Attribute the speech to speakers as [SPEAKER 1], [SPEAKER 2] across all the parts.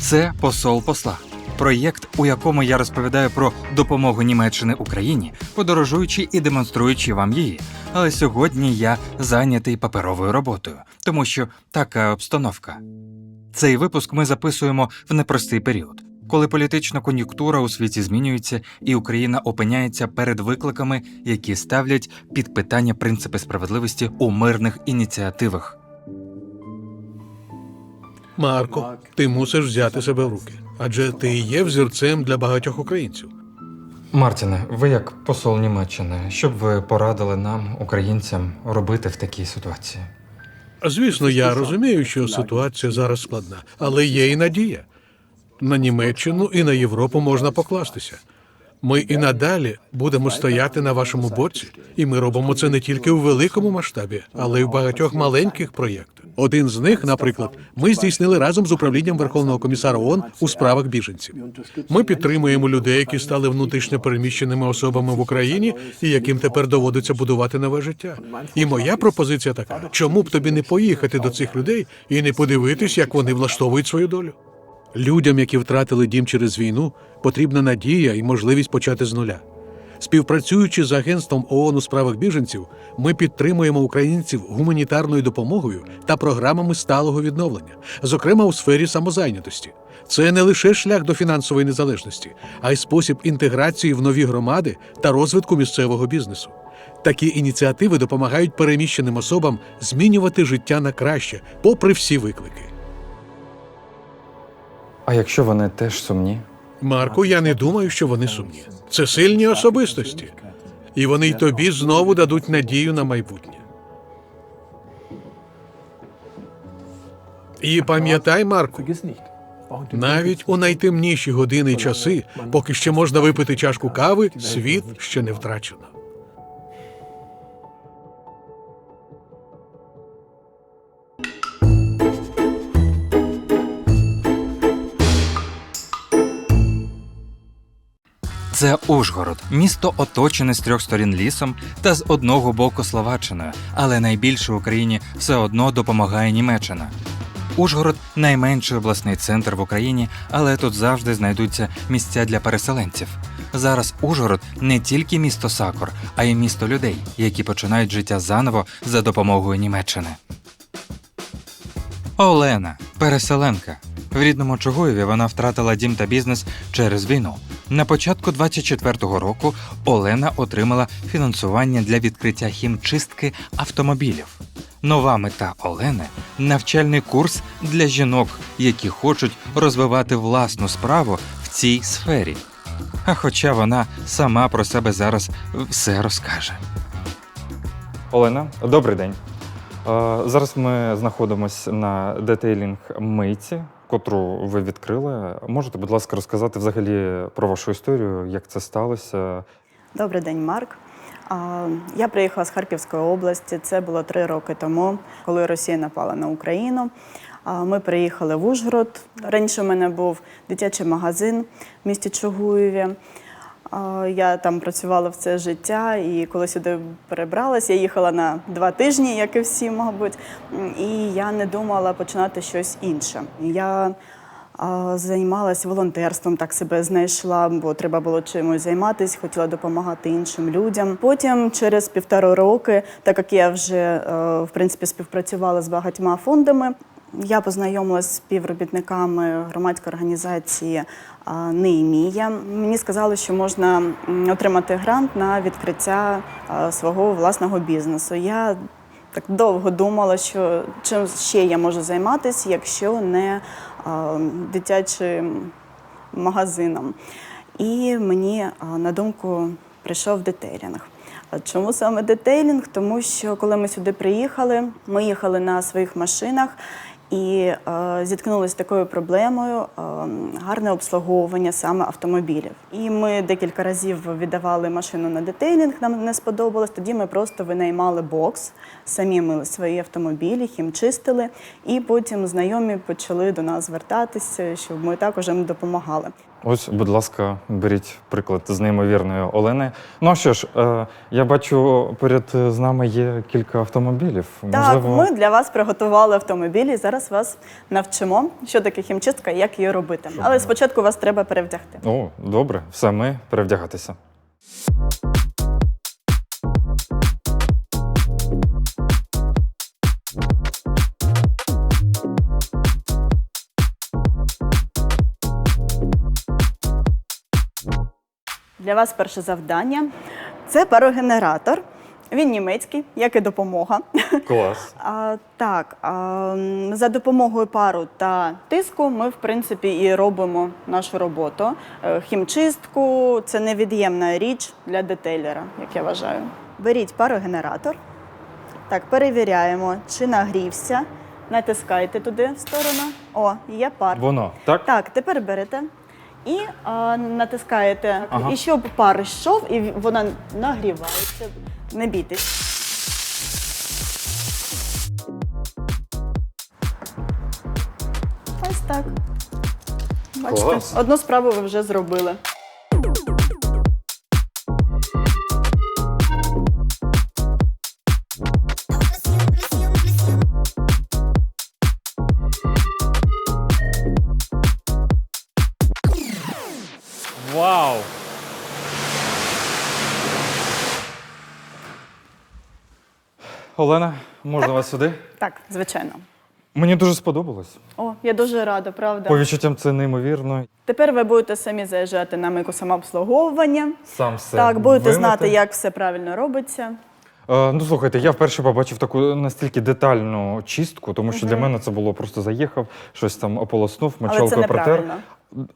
[SPEAKER 1] Це посол посла. Проєкт, у якому я розповідаю про допомогу Німеччини Україні, подорожуючи і демонструючи вам її. Але сьогодні я зайнятий паперовою роботою, тому що така обстановка. Цей випуск ми записуємо в непростий період, коли політична кон'юнктура у світі змінюється, і Україна опиняється перед викликами, які ставлять під питання принципи справедливості у мирних ініціативах.
[SPEAKER 2] Марко, ти мусиш взяти себе в руки, адже ти є взірцем для багатьох українців.
[SPEAKER 1] Мартіне, ви як посол Німеччини, що б ви порадили нам, українцям, робити в такій ситуації?
[SPEAKER 2] Звісно, я розумію, що ситуація зараз складна, але є і надія. На Німеччину і на Європу можна покластися. Ми і надалі будемо стояти на вашому боці, і ми робимо це не тільки у великому масштабі, але й в багатьох маленьких проєктах. Один з них, наприклад, ми здійснили разом з управлінням Верховного комісара ООН у справах біженців. Ми підтримуємо людей, які стали внутрішньо переміщеними особами в Україні і яким тепер доводиться будувати нове життя. І моя пропозиція така: чому б тобі не поїхати до цих людей і не подивитись, як вони влаштовують свою долю? Людям, які втратили дім через війну, потрібна надія і можливість почати з нуля. Співпрацюючи з агентством ООН у справах біженців, ми підтримуємо українців гуманітарною допомогою та програмами сталого відновлення, зокрема у сфері самозайнятості. Це не лише шлях до фінансової незалежності, а й спосіб інтеграції в нові громади та розвитку місцевого бізнесу. Такі ініціативи допомагають переміщеним особам змінювати життя на краще, попри всі виклики.
[SPEAKER 1] А якщо вони теж сумні?
[SPEAKER 2] Марку, я не думаю, що вони сумні. Це сильні особистості, і вони й тобі знову дадуть надію на майбутнє. І пам'ятай, Марку, навіть у найтемніші години й часи, поки ще можна випити чашку кави, світ ще не втрачено.
[SPEAKER 1] Це Ужгород, місто оточене з трьох сторін лісом та з одного боку Словаччиною, але найбільше в Україні все одно допомагає Німеччина. Ужгород найменший обласний центр в Україні, але тут завжди знайдуться місця для переселенців. Зараз Ужгород не тільки місто Сакор, а й місто людей, які починають життя заново за допомогою Німеччини. Олена, переселенка. В рідному Чугуєві вона втратила дім та бізнес через війну. На початку 24-го року Олена отримала фінансування для відкриття хімчистки автомобілів. Нова мета Олени навчальний курс для жінок, які хочуть розвивати власну справу в цій сфері. А хоча вона сама про себе зараз все розкаже. Олена, добрий день. Е, Зараз ми знаходимося на детейлінг мийці, котру ви відкрили. Можете, будь ласка, розказати взагалі про вашу історію, як це сталося?
[SPEAKER 3] Добрий день, Марк. Я приїхала з Харківської області. Це було три роки тому, коли Росія напала на Україну. Ми приїхали в Ужгород. Раніше в мене був дитячий магазин в місті Чугуєві. Я там працювала все життя, і коли сюди перебралась, я їхала на два тижні, як і всі, мабуть. І я не думала починати щось інше. Я Займалася волонтерством, так себе знайшла, бо треба було чимось займатися, хотіла допомагати іншим людям. Потім, через півтора роки, так як я вже е, в принципі співпрацювала з багатьма фондами, я познайомилася з співробітниками громадської організації а, Неємія. Мені сказали, що можна отримати грант на відкриття свого власного бізнесу. Я так довго думала, що чим ще я можу займатися, якщо не дитячим магазином. І мені на думку прийшов детейлінг. Чому саме детейлінг? Тому що коли ми сюди приїхали, ми їхали на своїх машинах і е, зіткнулися з такою проблемою е, гарне обслуговування саме автомобілів. І ми декілька разів віддавали машину на детейлінг, нам не сподобалось. Тоді ми просто винаймали бокс, самі мили свої автомобілі, хімчистили, і потім знайомі почали до нас звертатися, щоб ми також їм допомагали.
[SPEAKER 1] Ось, будь ласка, беріть приклад з неймовірної Олени. Ну а що ж, е, я бачу, поряд з нами є кілька автомобілів.
[SPEAKER 3] Так, ми для вас приготували автомобілі. Зараз зараз вас навчимо, що таке хімчистка і як її робити. Але спочатку вас треба перевдягти.
[SPEAKER 1] О, добре, все ми перевдягатися.
[SPEAKER 3] Для вас перше завдання це парогенератор. Він німецький, як і допомога.
[SPEAKER 1] Клас.
[SPEAKER 3] А, так, а, за допомогою пару та тиску ми, в принципі, і робимо нашу роботу. Е, Хімчистку це невід'ємна річ для детейлера, як я вважаю. Беріть парогенератор. Так, перевіряємо, чи нагрівся. Натискайте туди в сторону. О, є пар.
[SPEAKER 1] Воно, так?
[SPEAKER 3] Так, тепер берете і а, натискаєте,
[SPEAKER 1] Ага.
[SPEAKER 3] і щоб пар йшов, і вона нагрівається. Не бійтесь. Ось так. Бачите,
[SPEAKER 1] Клас.
[SPEAKER 3] одну справу ви вже зробили.
[SPEAKER 1] Олена, можна вас сюди?
[SPEAKER 3] Так, звичайно.
[SPEAKER 1] Мені дуже сподобалось.
[SPEAKER 3] О, я дуже рада, правда.
[SPEAKER 1] По відчуттям це неймовірно.
[SPEAKER 3] Тепер ви будете самі заїжджати на мийку самообслуговування.
[SPEAKER 1] Сам все.
[SPEAKER 3] Так, будете
[SPEAKER 1] вимити.
[SPEAKER 3] знати, як все правильно робиться.
[SPEAKER 1] Е, ну слухайте, я вперше побачив таку настільки детальну чистку, тому що для мене це було просто заїхав, щось там ополоснув, мочалкою протер.
[SPEAKER 3] неправильно.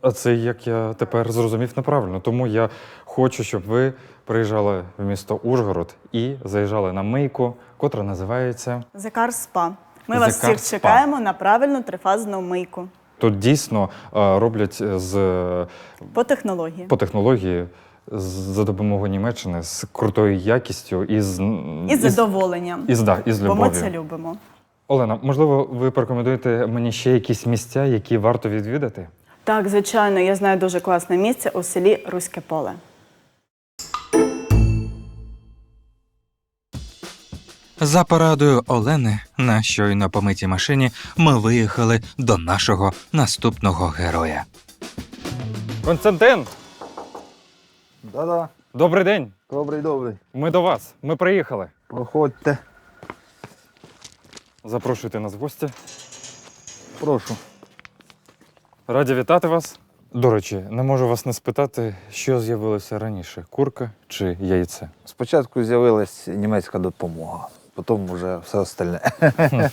[SPEAKER 1] А це як я тепер зрозумів неправильно. Тому я хочу, щоб ви приїжджали в місто Ужгород і заїжджали на мийку, котра називається.
[SPEAKER 3] Закар СПА. Ми вас
[SPEAKER 1] Закар
[SPEAKER 3] всіх
[SPEAKER 1] Спа.
[SPEAKER 3] чекаємо на правильну трифазну мийку
[SPEAKER 1] Тут дійсно е, роблять з
[SPEAKER 3] по технології.
[SPEAKER 1] по технології з- за допомогою Німеччини з крутою якістю і з
[SPEAKER 3] І з задоволенням.
[SPEAKER 1] і з, да, і з
[SPEAKER 3] Бо ми
[SPEAKER 1] любов'ю.
[SPEAKER 3] це любимо.
[SPEAKER 1] Олена, можливо, ви порекомендуєте мені ще якісь місця, які варто відвідати?
[SPEAKER 3] Так, звичайно, я знаю дуже класне місце у селі Руське поле.
[SPEAKER 1] За порадою Олени на щойно помитій машині ми виїхали до нашого наступного героя. Константин,
[SPEAKER 4] Да-да,
[SPEAKER 1] добрий день.
[SPEAKER 4] добрий, добрий.
[SPEAKER 1] Ми до вас. Ми приїхали.
[SPEAKER 4] Проходьте.
[SPEAKER 1] Запрошуйте нас в гості.
[SPEAKER 4] Прошу.
[SPEAKER 1] Раді вітати вас. До речі, не можу вас не спитати, що з'явилося раніше: курка чи яйце?
[SPEAKER 4] Спочатку з'явилась німецька допомога, потім вже все остальне.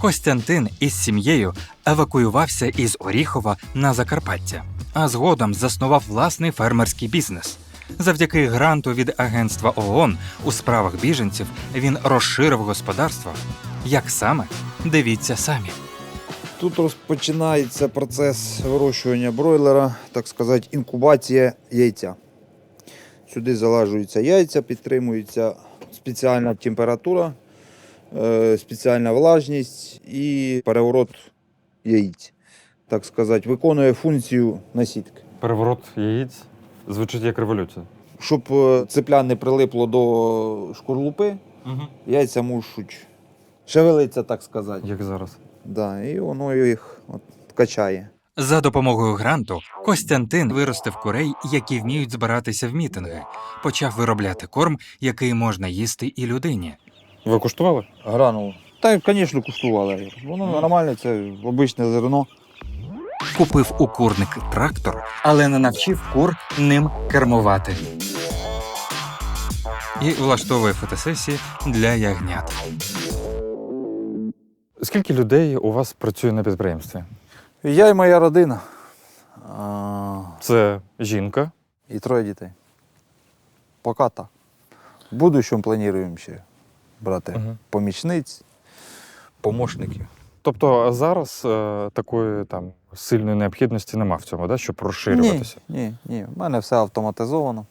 [SPEAKER 1] Костянтин із сім'єю евакуювався із Оріхова на Закарпаття, а згодом заснував власний фермерський бізнес. Завдяки гранту від Агентства ООН у справах біженців він розширив господарство. Як саме? Дивіться самі.
[SPEAKER 4] Тут розпочинається процес вирощування бройлера, так сказати, інкубація яйця. Сюди залажуються яйця, підтримується спеціальна температура, е, спеціальна влажність і переворот яєць. Так сказати, виконує функцію насідки.
[SPEAKER 1] Переворот яєць звучить як революція.
[SPEAKER 4] Щоб е, цепля не прилипло до шкурлупи,
[SPEAKER 1] Угу.
[SPEAKER 4] яйця мушуть шевелиться, так сказати.
[SPEAKER 1] Як зараз.
[SPEAKER 4] Да, і воно їх от, качає.
[SPEAKER 1] За допомогою гранту Костянтин виростив курей, які вміють збиратися в мітинги, почав виробляти корм, який можна їсти і людині. Ви куштували?
[SPEAKER 4] Гранулу. Та, звісно, куштували. Воно нормальне, це обичне зерно.
[SPEAKER 1] Купив у курник трактор, але не навчив кур ним кермувати. І влаштовує фотосесії для ягнят. Скільки людей у вас працює на підприємстві?
[SPEAKER 4] Я і моя родина.
[SPEAKER 1] Це жінка,
[SPEAKER 4] і троє дітей. Поки так. В будущому плануємо ще брати
[SPEAKER 1] Мгм.
[SPEAKER 4] помічниць, помощників.
[SPEAKER 1] Тобто зараз е, такої там сильної необхідності нема в цьому, да, щоб розширюватися.
[SPEAKER 4] Ні, ні, ні. У мене все автоматизовано.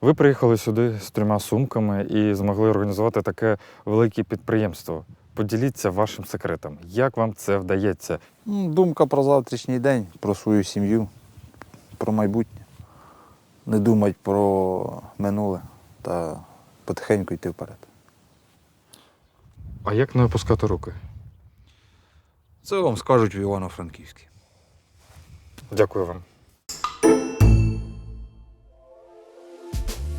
[SPEAKER 1] Ви приїхали сюди з трьома сумками і змогли організувати таке велике підприємство. Поділіться вашим секретом. Як вам це вдається?
[SPEAKER 4] Думка про завтрашній день, про свою сім'ю, про майбутнє. Не думати про минуле та потихеньку йти вперед.
[SPEAKER 1] А як не опускати руки?
[SPEAKER 4] Це вам скажуть в Івано-Франківській.
[SPEAKER 1] Дякую вам.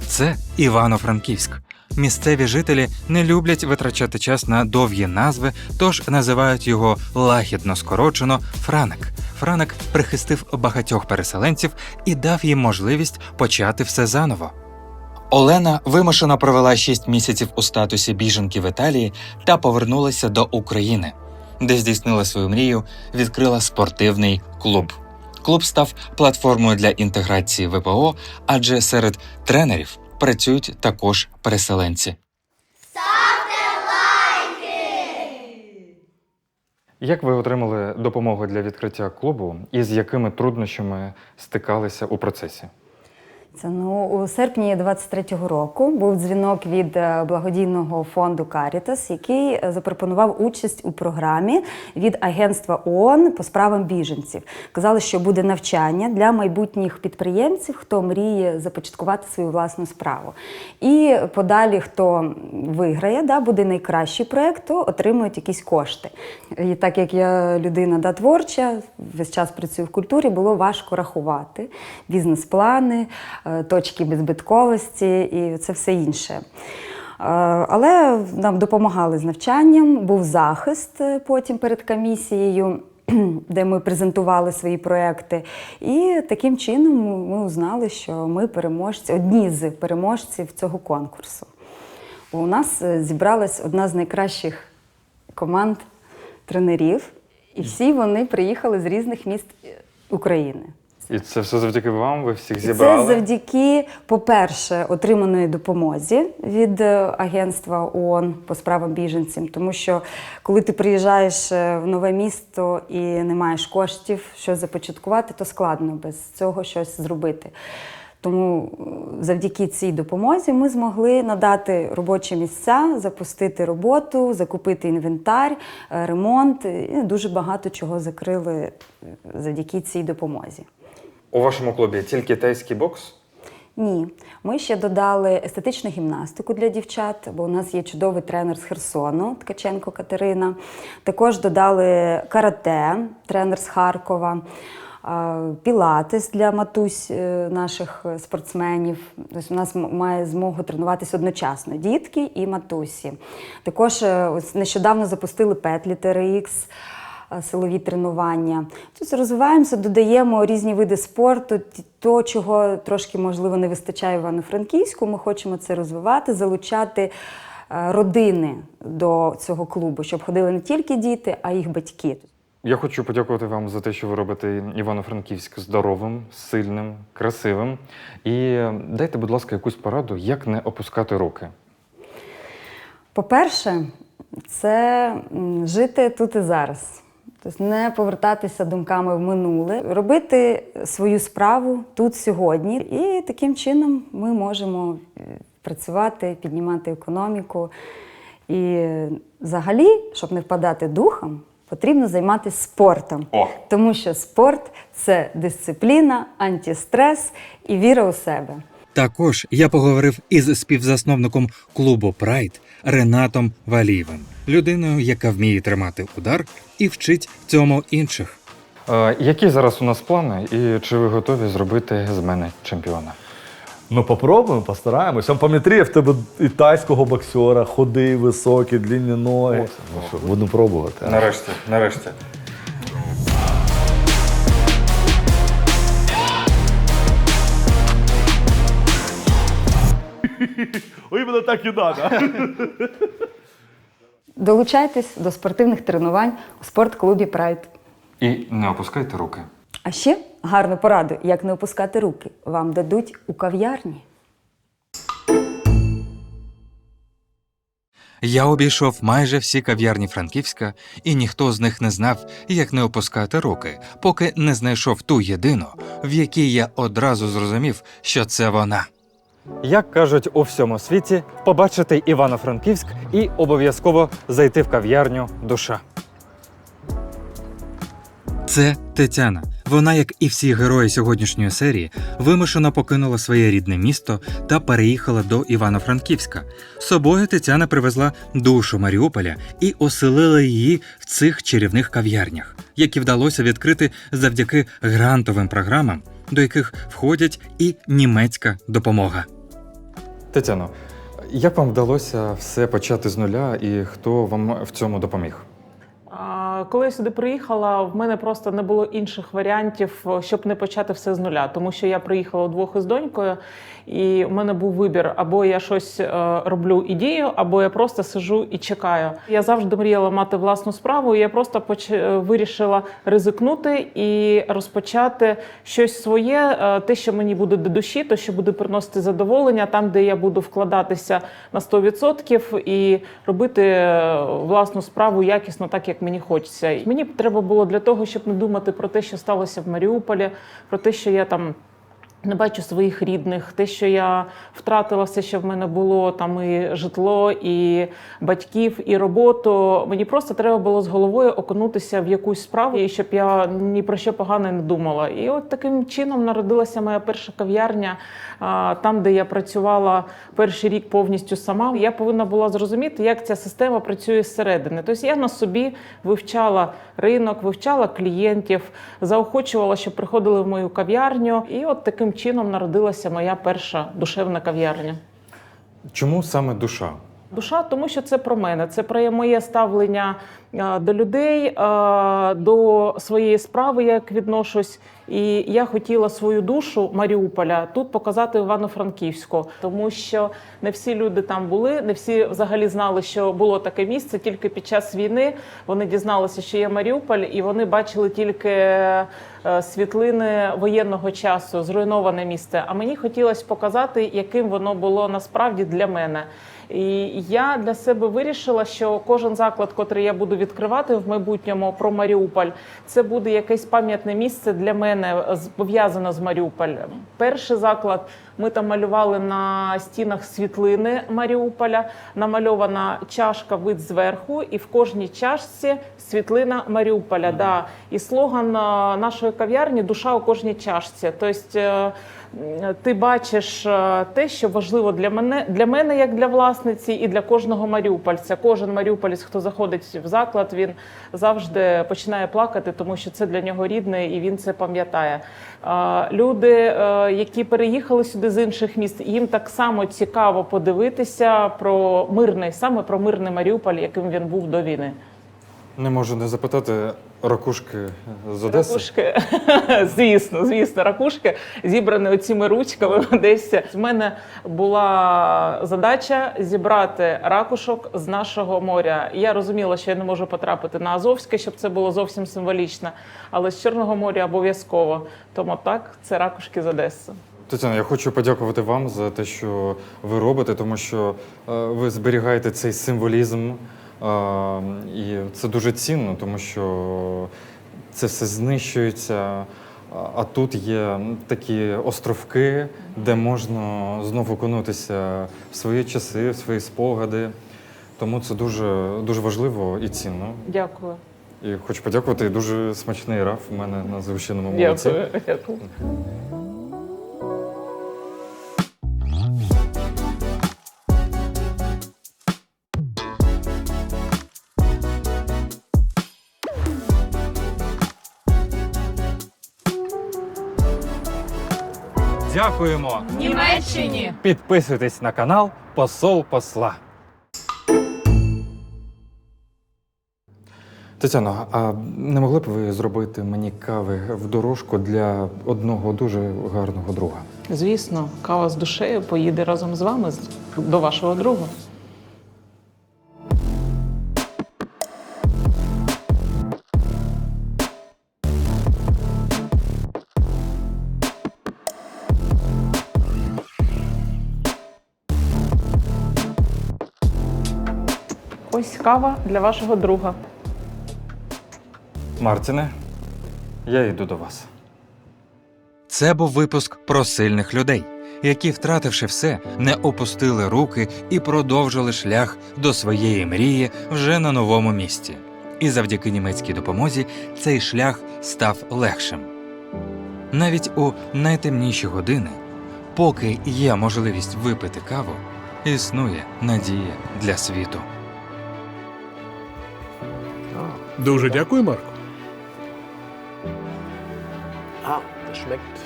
[SPEAKER 1] Це Івано-Франківськ. Місцеві жителі не люблять витрачати час на довгі назви, тож називають його лагідно скорочено Франик. Франик прихистив багатьох переселенців і дав їм можливість почати все заново. Олена вимушено провела 6 місяців у статусі біженки в Італії та повернулася до України, де здійснила свою мрію, відкрила спортивний клуб. Клуб став платформою для інтеграції ВПО, адже серед тренерів працюють також переселенці. Як ви отримали допомогу для відкриття клубу і з якими труднощами стикалися у процесі?
[SPEAKER 5] Ну у серпні 23-го року був дзвінок від е, благодійного фонду Caritas, який е, запропонував участь у програмі від агентства ООН по справам біженців. Казали, що буде навчання для майбутніх підприємців, хто мріє започаткувати свою власну справу. І подалі, хто виграє, да, буде найкращий проект, то отримують якісь кошти. І так як я людина да, творча, весь час працюю в культурі, було важко рахувати бізнес-плани, точки беззбитковості і це все інше. Е, Але нам допомагали з навчанням, був захист е, потім перед комісією, де ми презентували свої проекти. І таким чином ми узнали, що ми переможці, одні з переможців цього конкурсу. У нас е, зібралась одна з найкращих команд тренерів, і всі вони приїхали з різних міст е, України.
[SPEAKER 1] І це все завдяки вам. Ви всіх зібрали.
[SPEAKER 5] Це завдяки, по-перше, отриманої допомозі від е, агентства ООН по справам біженців. Тому що коли ти приїжджаєш е, в нове місто і не маєш коштів, що започаткувати, то складно без цього щось зробити. Тому е, завдяки цій допомозі ми змогли надати робочі місця, запустити роботу, закупити інвентар, ремонт. І дуже багато чого закрили завдяки цій допомозі.
[SPEAKER 1] У вашому клубі тільки тайський бокс?
[SPEAKER 5] Ні, ми ще додали естетичну гімнастику для дівчат, бо у нас є чудовий тренер з Херсону, Ткаченко Катерина. Також додали карате, тренер з Харкова, пілатес для матусь е, наших спортсменів. Тобто у нас має змогу тренуватися одночасно дітки і матусі. Також е, нещодавно запустили петлі а, силові тренування. Тобто розвиваємося, додаємо різні види спорту, то, чого трошки, можливо, не вистачає Івано-Франківську. Ми хочемо це розвивати, залучати е, родини до цього клубу, щоб ходили не тільки діти, а й їх батьки.
[SPEAKER 1] Я хочу подякувати вам за те, що ви робите Івано-Франківськ здоровим, сильним, красивим. І дайте, будь ласка, якусь пораду, як не опускати руки.
[SPEAKER 5] По-перше, це жити тут і зараз. Тобто не повертатися думками в минуле, робити свою справу тут сьогодні. І таким чином ми можемо е, працювати, піднімати економіку. І взагалі, щоб не впадати духом, потрібно займатися спортом.
[SPEAKER 1] О!
[SPEAKER 5] Тому що спорт це дисципліна, антистрес і віра у себе.
[SPEAKER 1] Також я поговорив із співзасновником клубу Прайд Ренатом Валієвим, людиною, яка вміє тримати удар і вчить цьому інших. Е, які зараз у нас плани, і чи ви готові зробити з мене чемпіона?
[SPEAKER 6] Ну, попробуємо, постараємось. Сам пам'ятає в тебе і тайського боксера, ходи, високі, длінні ноги. Ну що, будемо пробувати.
[SPEAKER 1] Нарешті, нарешті.
[SPEAKER 6] Мене так і треба.
[SPEAKER 5] Долучайтесь до спортивних тренувань у спортклубі Прайд.
[SPEAKER 1] І не опускайте руки.
[SPEAKER 5] А ще гарну пораду, як не опускати руки, вам дадуть у кав'ярні.
[SPEAKER 1] Я обійшов майже всі кав'ярні Франківська, і ніхто з них не знав, як не опускати руки, поки не знайшов ту єдину, в якій я одразу зрозумів, що це вона. Як кажуть у всьому світі, побачити Івано-Франківськ і обов'язково зайти в кав'ярню душа. Це Тетяна. Вона, як і всі герої сьогоднішньої серії, вимушено покинула своє рідне місто та переїхала до Івано-Франківська. З собою Тетяна привезла душу Маріуполя і оселила її в цих чарівних кав'ярнях, які вдалося відкрити завдяки грантовим програмам, до яких входять і німецька допомога. Тетяно, як вам вдалося все почати з нуля і хто вам в цьому допоміг?
[SPEAKER 7] Коли я сюди приїхала, в мене просто не було інших варіантів, щоб не почати все з нуля. Тому що я приїхала вдвох із донькою, і в мене був вибір: або я щось е, роблю і дію, або я просто сижу і чекаю. Я завжди мріяла мати власну справу. і Я просто поч- е, вирішила ризикнути і розпочати щось своє, е, те, що мені буде до душі, то що буде приносити задоволення, там, де я буду вкладатися на 100% і робити е, власну справу якісно, так як мені хочеться. Мені треба було для того, щоб не думати про те, що сталося в Маріуполі, про те, що я там. Не бачу своїх рідних, те, що я втратила все, що в мене було, там і житло, і батьків, і роботу. Мені просто треба було з головою окунутися в якусь справу, і щоб я ні про що погане не думала. І от таким чином народилася моя перша кав'ярня, там, де я працювала перший рік повністю сама. Я повинна була зрозуміти, як ця система працює зсередини. Тобто я на собі вивчала ринок, вивчала клієнтів, заохочувала, щоб приходили в мою кав'ярню. І от таким чином народилася моя перша душевна кав'ярня.
[SPEAKER 1] Чому саме душа?
[SPEAKER 7] Душа, тому що це про мене, це про моє ставлення е, до людей, е, до своєї справи, як відношусь. І я хотіла свою душу Маріуполя тут показати Івано-Франківську, тому що не всі люди там були, не всі взагалі знали, що було таке місце. Тільки під час війни вони дізналися, що є Маріуполь, і вони бачили тільки е, світлини воєнного часу, зруйноване місце. А мені хотілося показати, яким воно було насправді для мене. І я для себе вирішила, що кожен заклад, котрий я буду відкривати в майбутньому про Маріуполь, це буде якесь пам'ятне місце для мене пов'язане з Маріуполем. Перший заклад ми там малювали на стінах світлини Маріуполя, намальована чашка вид зверху, і в кожній чашці світлина Маріуполя. Да. І слоган е, нашої кав'ярні Душа у кожній чашці. Тобто е, ти бачиш е, те, що важливо для мене, для мене як для власниці, і для кожного маріупольця. Кожен маріуполець, хто заходить в заклад, він завжди починає плакати, тому що це для нього рідне, і він це пам'ятає. Е, Люди, е, які переїхали сюди з інших міст, їм так само цікаво подивитися про мирний, саме про мирний Маріуполь, яким він був до війни.
[SPEAKER 1] Не можу не запитати ракушки з Одеси.
[SPEAKER 7] Ракушки, звісно, звісно, ракушки зібрані оціми ручками в Одесі. В мене була задача зібрати ракушок з нашого моря. Я розуміла, що я не можу потрапити на Азовське, щоб це було зовсім символічно, але з Чорного моря обов'язково. Тому так, це ракушки з Одеси.
[SPEAKER 1] Тетяна, я хочу подякувати вам за те, що ви робите, тому що е, ви зберігаєте цей символізм. І це дуже цінно, тому що це все знищується. А- тут є такі островки, де можна знову окунутися в свої часи, в свої спогади. Тому це дуже, дуже важливо і цінно.
[SPEAKER 7] Дякую.
[SPEAKER 1] І хочу подякувати. Дуже смачний раф у мене на згущеному молоці.
[SPEAKER 7] Дякую.
[SPEAKER 1] Дякуємо!
[SPEAKER 8] Німеччині.
[SPEAKER 1] Підписуйтесь на канал Посол Посла. Тетяно, а не могли б ви зробити мені кави в дорожку для одного дуже гарного друга?
[SPEAKER 7] Звісно, кава з душею поїде разом з вами з- до вашого друга. Кава для вашого друга.
[SPEAKER 1] Мартіне, я йду до вас. Це був випуск про сильних людей, які, втративши все, не опустили руки і продовжили шлях до своєї мрії вже на новому місці. І завдяки німецькій допомозі цей шлях став легшим. Навіть у найтемніші години, поки є можливість випити каву, існує надія для світу.
[SPEAKER 2] Дуже дякую, Марко.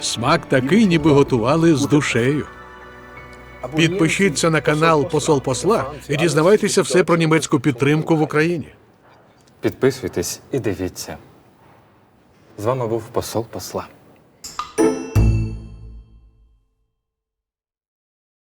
[SPEAKER 2] Смак такий, ніби готували з душею. Підпишіться на канал Посол Посла і дізнавайтеся все про німецьку підтримку в Україні.
[SPEAKER 1] Підписуйтесь і дивіться. З вами був посол посла.